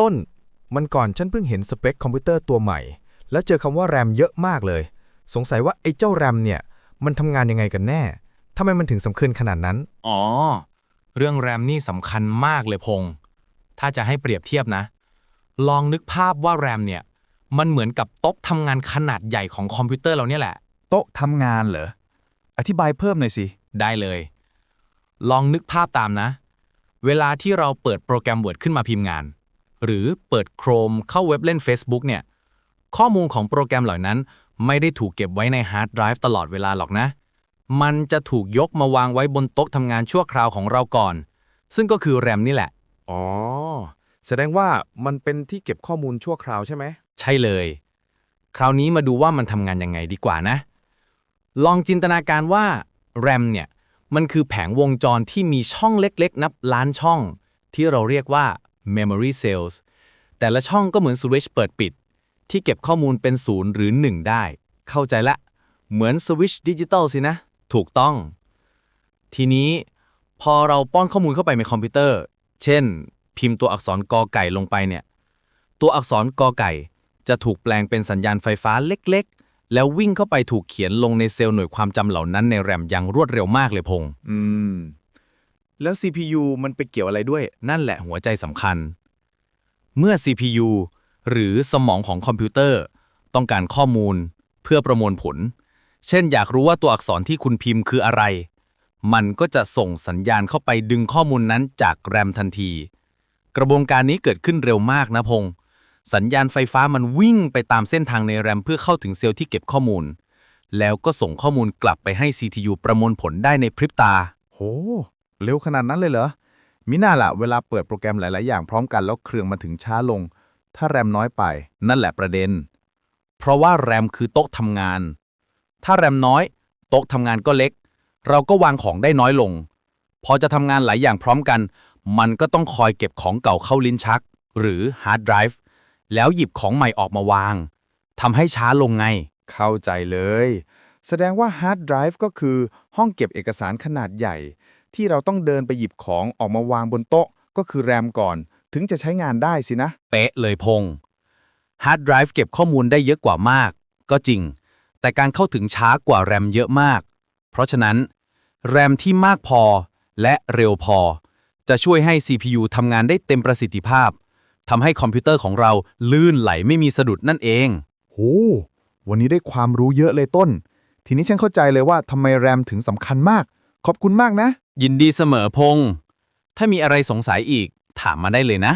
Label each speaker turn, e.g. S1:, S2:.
S1: ต้น มันก่อนฉันเพิ่งเห็นสเปคคอมพิวเตอร์ตัวใหม่ แล้วเจอคำว่าแรมเยอะมากเลย สงสัยว่าไอ้เจ้าแรมเนี่ย มันทำงานยังไงกันแน่ทำไมมันถึงสำคัญขนาดนั้น
S2: อ๋อ เรื่องแรมนี่สำคัญมากเลยพงษ์ถ้าจะให้เปรียบเทียบนะ ลองนึกภาพว่าแรมเนี่ย มันเหมือนกับโต๊ะทำงานขนาดใหญ่ของคอมพิวเตอร์เราเนี่ยแหละ
S3: โต๊ะทำงานเหรอ อธิบายเพิ่มหน่อยสิ
S2: ได้เลย ลองนึกภาพตามนะ เวลาที่เราเปิดโปรแกรม Word ขึ้นมาพิมพ์งาน หรือเปิด Chrome เข้าเว็บเล่น Facebook เนี่ย ข้อมูลของโปรแกรมเหล่านั้น ไม่ได้ถูกเก็บไว้ในฮาร์ดไดรฟ์ตลอดเวลาหรอกนะ มันจะถูกยกมาวางไว้บนโต๊ะทำงานชั่วคราวของเราก่อน ซึ่งก็คือแรมนี่แหละ
S4: อ๋อ แสดงว่ามันเป็นที่เก็บข้อมูลชั่วคราวใช่ไหม
S2: ใช่เลย คราวนี้มาดูว่ามันทำงานยังไงดีกว่านะ ลองจินตนาการว่าแรมเนี่ย มันคือแผงวงจรที่มีช่องเล็กๆ นับล้านช่อง ที่เราเรียกว่า memory cells แต่ละช่องก็เหมือนสวิตช์เปิดปิด ที่เก็บข้อมูลเป็นศูนย์หรือ 1 ได้ เข้าใจละ เหมือนสวิตช์ดิจิตอลสินะ ถูกต้อง ทีนี้พอเราป้อนข้อมูลเข้าไปในคอมพิวเตอร์ เช่น พิมพ์ตัวอักษรกอไก่ลงไปเนี่ย ตัวอักษรกอไก่ จะถูกแปลงเป็นสัญญาณไฟฟ้าเล็กๆ แล้ววิ่งเข้าไปถูกเขียนลงในเซลล์หน่วยความจำเหล่านั้นในแรมอย่างรวดเร็วมากเลยพงษ์
S4: อืม แล้ว CPU มันไปเกี่ยวอะไรด้วย
S2: นั่นแหละหัวใจสำคัญ เมื่อ CPU หรือสมองของคอมพิวเตอร์ ต้องการข้อมูลเพื่อประมวลผล เช่นอยากรู้ว่าตัวอักษรที่คุณพิมพ์คืออะไร มันก็จะส่งสัญญาณเข้าไปดึงข้อมูลนั้นจากแรมทันที กระบวนการนี้เกิดขึ้นเร็วมากนะพงษ์สัญญาณไฟฟ้ามันวิ่งไปตามเส้นทางในแรมเพื่อเข้าถึงเซลล์ที่เก็บข้อมูล แล้วก็ส่งข้อมูลกลับไปให้ CPU ประมวลผลได้ในพริบตา
S4: โห เร็วขนาดนั้นเลยเหรอ มิน่าล่ะเวลาเปิดโปรแกรมหลาย ๆ อย่างพร้อมกันแล้วเครื่องมาถึงช้าลง ถ้าแรมน้อยไป
S2: นั่นแหละประเด็น เพราะว่าแรมคือโต๊ะทำงาน ถ้าแรมน้อย โต๊ะทำงานก็เล็ก เราก็วางของได้น้อยลง พอจะทำงานหลายอย่างพร้อมกัน มันก็ต้องคอยเก็บของเก่าเข้าลิ้นชัก หรือฮาร์ดไดรฟ์แล้วหยิบของใหม่ออกมาวางทำให้ช้าลงไง
S4: เข้าใจเลย แสดงว่าฮาร์ดไดรฟ์ก็คือห้องเก็บเอกสารขนาดใหญ่ ที่เราต้องเดินไปหยิบของออกมาวางบนโต๊ะ ก็คือแรมก่อน ถึงจะใช้งานได้สินะ
S2: เป๊ะเลยพงษ์ฮาร์ดไดรฟ์เก็บข้อมูลได้เยอะกว่ามาก ก็จริง แต่การเข้าถึงช้ากว่าแรมเยอะมาก เพราะฉะนั้น แรมที่มากพอและเร็วพอ จะช่วยให้ CPU ทำงานได้เต็มประสิทธิภาพทำให้คอมพิวเตอร์ของเราลื่นไหลไม่มีสะดุดนั่นเอง
S4: โหวันนี้ได้ความรู้เยอะเลยต้น ทีนี้ฉันเข้าใจเลยว่าทำไมแรมถึงสำคัญมาก ขอบคุณมากนะ
S2: ยินดีเสมอพงษ์ถ้ามีอะไรสงสัยอีกถามมาได้เลยนะ